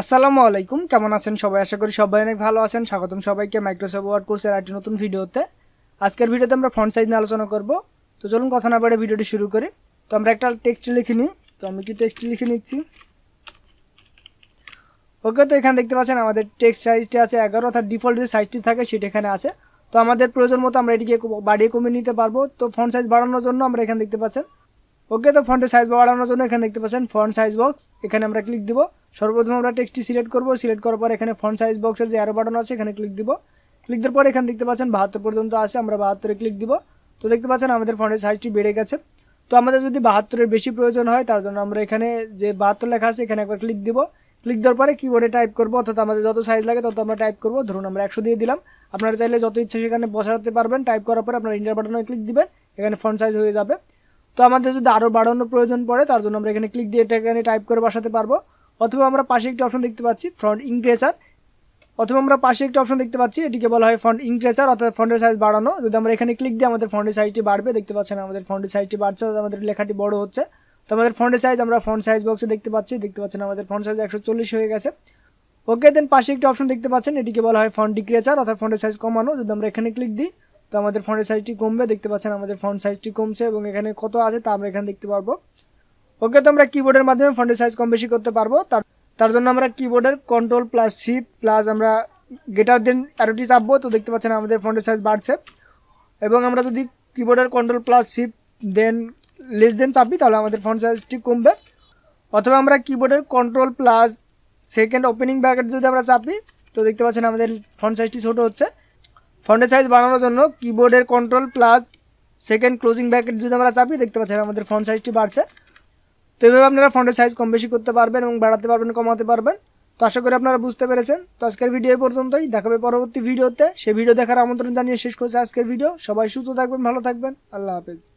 আসসালামু আলাইকুম, কেমন আছেন সবাই? আশা করি সবাই অনেক ভালো আছেন। স্বাগতম সবাইকে মাইক্রোসফট ওয়ার্ড কোর্সের একটি নতুন ভিডিওতে। আজকের ভিডিওতে আমরা ফন্ট সাইজ নিয়ে আলোচনা করব। তো চলুন কথা না বাড়ে ভিডিওটি শুরু করি। তো আমরা একটা টেক্সট লিখে নিই। তো আমি কি টেক্সট লিখে নিচ্ছি। ওকে, তো এখানে দেখতে পাচ্ছেন আমাদের টেক্সট সাইজটি আছে এগারো, অর্থাৎ ডিফল্ট যে সাইজটি থাকে সেটা এখানে আছে। তো আমাদের প্রয়োজন মতো আমরা এটিকে বাড়িয়ে কমিয়ে নিতে পারব। তো ফন্ট সাইজ বাড়ানোর জন্য আমরা এখানে দেখতে পাচ্ছেন ওকে তো ফন্টের সাইজ বাড়ানোর জন্য এখানে দেখতে পাচ্ছেন ফন্ট সাইজ বক্স এখানে আমরা ক্লিক দিব। সর্বপ্রথম আমরা টেক্সটটি সিলেক্ট করব। সিলেক্ট করার পর এখানে ফন্ট সাইজ বক্সের যে অ্যারো বাটন আছে, এখানে ক্লিক দিব। ক্লিক দেওয়ার পর এখানে দেখতে পাচ্ছেন বাহাত্তর পর্যন্ত আছে, আমরা বাহাত্তরে ক্লিক দিব। তো দেখতে পাচ্ছেন আমাদের ফন্টের সাইজটি বেড়ে গেছে। তো আমাদের যদি বাহাত্তরের বেশি প্রয়োজন হয়, তার জন্য আমরা এখানে যে বাহাত্তর লেখা আছে, এখানে একবার ক্লিক দিব। ক্লিক দেওয়ার পরে কিবোর্ডে টাইপ করব, অর্থাৎ আমাদের যত সাইজ লাগে তত আমরা টাইপ করব। ধরুন আমরা একশো দিয়ে দিলাম। আপনারা চাইলে যত ইচ্ছা সেখানে বসাতে পারবেন। টাইপ করার পরে আপনার ইন্টার বাটনে ক্লিক দিবেন। এখানে ফন্ট সাইজ হয়ে যাবে। তো আমাদের যদি আরও বাড়ানোর প্রয়োজন পড়ে, তার জন্য আমরা এখানে ক্লিক দিয়ে এটা এখানে টাইপ করে বসাতে পারব। অথবা আমরা পাশে একটি অপশন দেখতে পাচ্ছি ফ্রন্ট ইনক্রেচার অথবা আমরা পাশে একটি অপশন দেখতে পাচ্ছি, এটিকে বলা হয় ফন্ট ইনক্রেচার অর্থাৎ ফন্টের সাইজ বাড়ানো। যদি আমরা এখানে ক্লিক দিই আমাদের ফন্টের সাইজটি বাড়বে, দেখতে পাচ্ছেন আমাদের ফন্টের সাইজটি বাড়ছে আমাদের লেখাটি বড় হচ্ছে। তো আমাদের ফন্টের সাইজ আমরা ফন্ট সাইজ বক্সে দেখতে পাচ্ছি, দেখতে পাচ্ছেন আমাদের ফন্ট সাইজ একশো চল্লিশ হয়ে গেছে। ওকে দেন পাশে একটি অপশন দেখতে পাচ্ছেন, এটিকে বলা হয় ফন্ট ডিক্রেচার অর্থাৎ ফন্টের সাইজ কমানো। যদি আমরা এখানে ক্লিক দিই তো আমাদের ফন্টের সাইজটি কমবে, দেখতে পাচ্ছেন আমাদের ফন্ট সাইজটি কমছে এবং এখানে কত আছে তা আমরা এখানে দেখতে পারব। ওকে তো আমরা কিবোর্ডের মাধ্যমে ফন্টের সাইজ কম বেশি করতে পারব। তার তার জন্য আমরা কিবোর্ডের কন্ট্রোল প্লাস শিপ প্লাস আমরা গেটার দেন অ্যারোটি চাপবো, তো দেখতে পাচ্ছেন আমাদের ফন্টের সাইজ বাড়ছে। এবং আমরা যদি কিবোর্ডের control plus shift then less than চাপি, তাহলে আমাদের ফন্ট সাইজটি কমবে। অথবা আমরা কিবোর্ডের control plus second opening bracket যদি আমরা চাপি, তো দেখতে পাচ্ছেন আমাদের ফন্ট সাইজটি ছোটো হচ্ছে। ফন্টের সাইজ বাড়ানোর জন্য কিবোর্ডের control plus second closing bracket যদি আমরা চাপি দেখতে পাচ্ছি আমাদের ফন্ট সাইজটি বাড়ছে। তো এইভাবে আপনারা ফন্টের সাইজ কম বেশি করতে পারবেন এবং বাড়াতে পারবেন, কমাতে পারবেন। তো আশা করি আপনারা বুঝতে পেরেছেন। তো আজকের ভিডিও পর্যন্তই। দেখাবে পরবর্তী ভিডিওতে সেই ভিডিও দেখার আমন্ত্রণ জানিয়ে শেষ করছে আজকের ভিডিও সবাই সুস্থ থাকবেন, ভালো থাকবেন। আল্লাহ হাফেজ।